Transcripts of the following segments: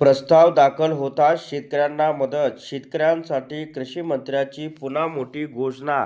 प्रस्ताव दाखल होताच शेतकऱ्यांना मदत शेतकऱ्यांसाठी कृषी मंत्र्याची पुन्हा मोठी घोषणा.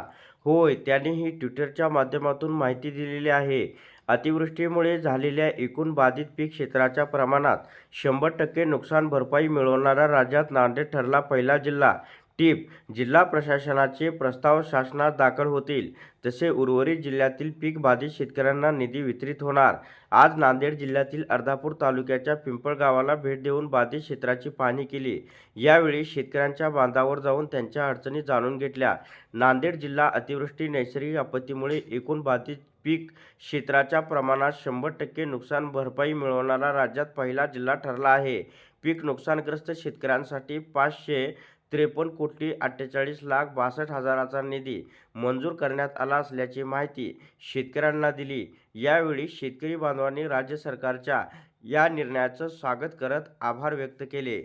होय त्याने ही ट्विटरच्या माध्यमातून माहिती दिलेली आहे. अतिवृष्टीमुळे झालेल्या एकूण बाधित पीक क्षेत्राच्या प्रमाणात शंभर टक्के नुकसान भरपाई मिळवणारा राज्यात नांदेड ठरला पहिला जिल्हा. टीप जिल्हा प्रशासनाचे प्रस्ताव शासनात दाखल होतील. तसे उर्वरित जिल्ह्यातील पीक बाधित शेतकऱ्यांना निधी वितरित होणार. आज नांदेड जिल्ह्यातील अर्धापूर तालुक्याच्या पिंपळगावाला भेट देऊन बाधित क्षेत्राची पाहणी केली. यावेळी शेतकऱ्यांच्या बांधावर जाऊन त्यांच्या अडचणी जाणून घेतल्या. नांदेड जिल्हा अतिवृष्टी नैसर्गिक आपत्तीमुळे एकूण बाधित पीक क्षेत्राच्या प्रमाणात शंभर टक्के नुकसान भरपाई मिळवणारा राज्यात पहिला जिल्हा ठरला आहे. पीक नुकसानग्रस्त शेतकऱ्यांसाठी पाचशे त्रेपन्न कोटी अठ्ठेचाळीस लाख बासष्ट हजाराचा निधी मंजूर करण्यात आला असल्याची माहिती शेतकऱ्यांना दिली. यावेळी शेतकरी बांधवांनी राज्य सरकारच्या या निर्णयाचं स्वागत करत आभार व्यक्त केले.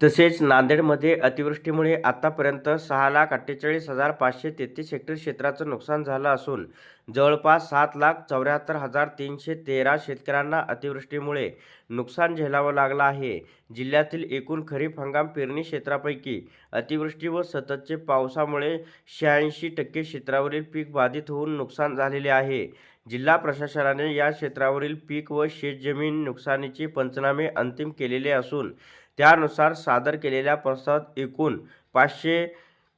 तसेच नांदेडमध्ये अतिवृष्टीमुळे आतापर्यंत सहा लाख अठ्ठेचाळीस हजार पाचशे तेहतीस हेक्टर क्षेत्राचं नुकसान झालं असून जवळपास सात लाख चौऱ्याहत्तर हजार तीनशे तेरा शेतकऱ्यांना अतिवृष्टीमुळे नुकसान झेलावं लागलं आहे. जिल्ह्यातील एकूण खरीप हंगाम पेरणी क्षेत्रापैकी अतिवृष्टी व सततचे पावसामुळे शहाऐंशी टक्के क्षेत्रावरील पीक बाधित होऊन नुकसान झालेले आहे. जिल्हा प्रशासनाने या क्षेत्रावरील पीक व शेतजमीन नुकसानीचे पंचनामे अंतिम केलेले असून त्यानुसार सादर केलेल्या प्रस्तावात एकूण पाचशे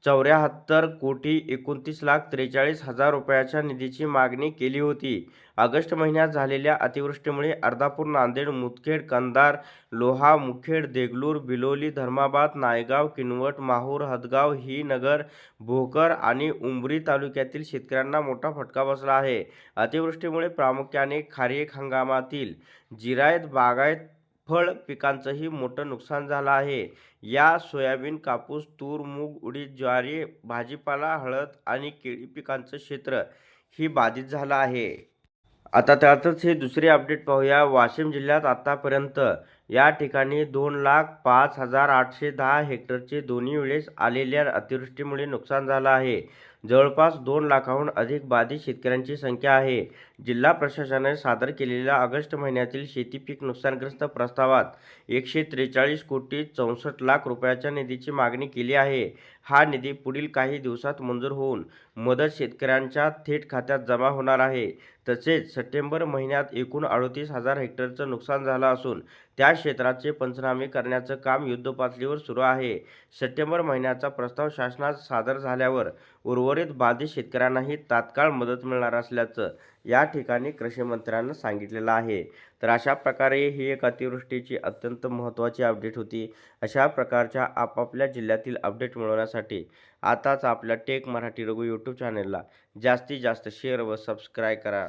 चौऱ्याहत्तर कोटी एकोणतीस लाख त्रेचाळीस हजार रुपयाच्या निधीची मागणी केली होती. ऑगस्ट महिन्यात झालेल्या अतिवृष्टीमुळे अर्धापूर नांदेड मुदखेड कंधार लोहा मुखेड देगलूर बिलोली धर्माबाद नायगाव किनवट माहूर हदगाव ही नगर भोकर आणि उमरी तालुक्यातील शेतकऱ्यांना मोठा फटका बसला आहे. अतिवृष्टीमुळे प्रामुख्याने खारीक हंगामातील जिरायत बागायत फळ पिकांचंही मोठं नुकसान झालं आहे. या सोयाबीन कापूस तूर मूग उडीद ज्वारी भाजीपाला हळद आणि केळी पिकांचं क्षेत्र ही बाधित झालं आहे. आता त्यातच हे दुसरे अपडेट पाहूया. वाशिम जिल्ह्यात आतापर्यंत या ठिकाणी दोन लाख पाच हजार आठशे दहा हेक्टरचे दोन्ही वेळेस आलेल्या अतिवृष्टीमुळे नुकसान झालं आहे. जवळपास दोन लाखाहून अधिक बाधित शेतकऱ्यांची संख्या आहे. जिल्हा प्रशासनाने सादर केलेल्या ऑगस्ट महिन्यातील शेती पीक नुकसानग्रस्त प्रस्तावात एकशे त्रेचाळीस कोटी चौसष्ट लाख रुपयाच्या निधीची मागणी केली आहे. हा निधी पुढील काही दिवसात मंजूर होऊन मदत शेतकऱ्यांच्या थेट खात्यात जमा होणार आहे. तसेच सप्टेंबर महिन्यात एकूण अडतीस हजार हेक्टरचं नुकसान झालं असून त्या क्षेत्राचे पंचनामे करण्याचं काम युद्धपातळीवर सुरू आहे. सप्टेंबर महिन्याचा प्रस्ताव शासनात सादर झाल्यावर उर्वर उर्वरित बाधित शेतकऱ्यांनाही तात्काळ मदत मिळणार असल्याचं या ठिकाणी कृषी मंत्र्यांना सांगितलेलं आहे. तर अशा प्रकारे ही एक अतिवृष्टीची अत्यंत महत्त्वाची अपडेट होती. अशा प्रकारच्या आपापल्या जिल्ह्यातील अपडेट मिळवण्यासाठी आताच आपल्या टेक मराठी रघु यूट्यूब चॅनलला जास्तीत जास्त शेअर व सबस्क्राईब करा.